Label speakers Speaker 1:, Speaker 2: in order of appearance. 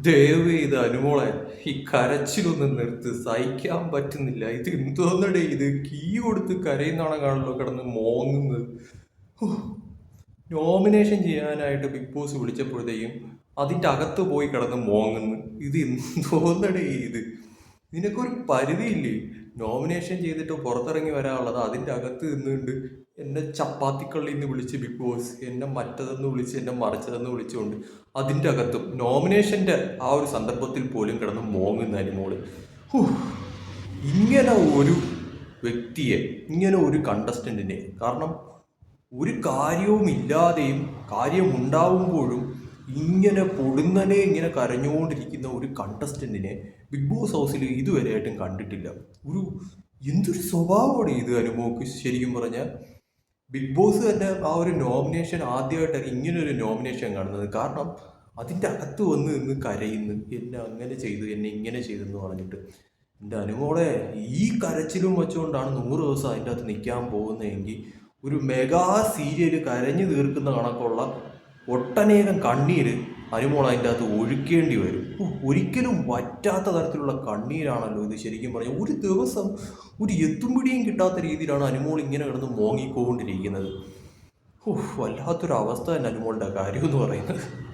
Speaker 1: ദയവ് ഇത് അനുമോളെ ഈ കരച്ചിലൊന്ന് നിർത്ത്. സഹിക്കാൻ പറ്റുന്നില്ല. ഇത് എന്തോന്നടേ ഇത്? കീ കൊടുത്ത് കരയുന്നാണ് കാണല്ലോ കിടന്ന് മോങ്ങുന്നത്. നോമിനേഷൻ ചെയ്യാനായിട്ട് ബിഗ് ബോസ് വിളിച്ചപ്പോഴത്തേക്കും അതിന്റെ അകത്ത് പോയി കിടന്ന് മോങ്ങുന്നു. ഇത് എന്തോന്നടേ ഇത്? നിനക്കൊരു പരിധിയില്ലേ? നോമിനേഷൻ ചെയ്തിട്ട് പുറത്തിറങ്ങി വരാനുള്ളത് അതിന്റെ അകത്ത് നിന്നുകൊണ്ട് എന്നെ ചപ്പാത്തിക്കള്ളിൽ നിന്ന് വിളിച്ച് ബിഗ് ബോസ് എന്നെ മറ്റതെന്ന് വിളിച്ച് എന്നെ മറിച്ചതെന്ന് വിളിച്ചുകൊണ്ട് അതിന്റെ അകത്തും നോമിനേഷന്റെ ആ ഒരു സന്ദർഭത്തിൽ പോലും കിടന്ന് മോങ്ങുന്ന ഹൂ. ഇങ്ങനെ ഒരു വ്യക്തിയെ ഇങ്ങനെ ഒരു കണ്ടസ്റ്റന്റിനെ കാരണം ഒരു കാര്യവും ഇല്ലാതെയും കാര്യമുണ്ടാവുമ്പോഴും ഇങ്ങനെ പൊടുന്നനെ ഇങ്ങനെ കരഞ്ഞുകൊണ്ടിരിക്കുന്ന ഒരു കണ്ടസ്റ്റന്റിനെ ബിഗ് ബോസ് ഹൗസിൽ ഇതുവരെയായിട്ടും കണ്ടിട്ടില്ല. ഒരു എന്തൊരു സ്വഭാവമാണ് ഇത് അനുഭവക്ക് ശരിക്കും പറഞ്ഞാൽ ബിഗ് ബോസ് തന്നെ ആ ഒരു നോമിനേഷൻ ആദ്യമായിട്ടാണ് ഇങ്ങനെ ഒരു നോമിനേഷൻ കാണുന്നത്. കാരണം അതിന്റെ അകത്ത് വന്ന് നിന്ന് കരയുന്നു. എന്നെ അങ്ങനെ ചെയ്തു എന്നെ ഇങ്ങനെ ചെയ്തു എന്ന് പറഞ്ഞിട്ട്. എന്റെ അനുമോളെ ഈ കരച്ചിലും വെച്ചുകൊണ്ടാണ് നൂറ് ദിവസം അതിന്റെ അകത്ത് നിൽക്കാൻ പോകുന്നതെങ്കിൽ ഒരു മെഗാ സീരിയൽ കരഞ്ഞു തീർക്കുന്ന കണക്കുള്ള ഒട്ടനേകം കണ്ണീര് അനുമോൾ അതിന്റെ അകത്ത് ഒഴുക്കേണ്ടി വരും. ഒരിക്കലും പറ്റാത്ത തരത്തിലുള്ള കണ്ണീരാണല്ലോ ഇത് ശരിക്കും പറഞ്ഞാൽ. ഒരു ദിവസം ഒരു എത്തും പിടിയും കിട്ടാത്ത രീതിയിലാണ് അനുമോൾ ഇങ്ങനെ കിടന്ന് മോങ്ങിക്കൊണ്ടിരിക്കുന്നത്. ഓഹ് വല്ലാത്തൊരു അവസ്ഥ തന്നെ അനുമോളുടെ കാര്യം എന്ന് പറയുന്നത്.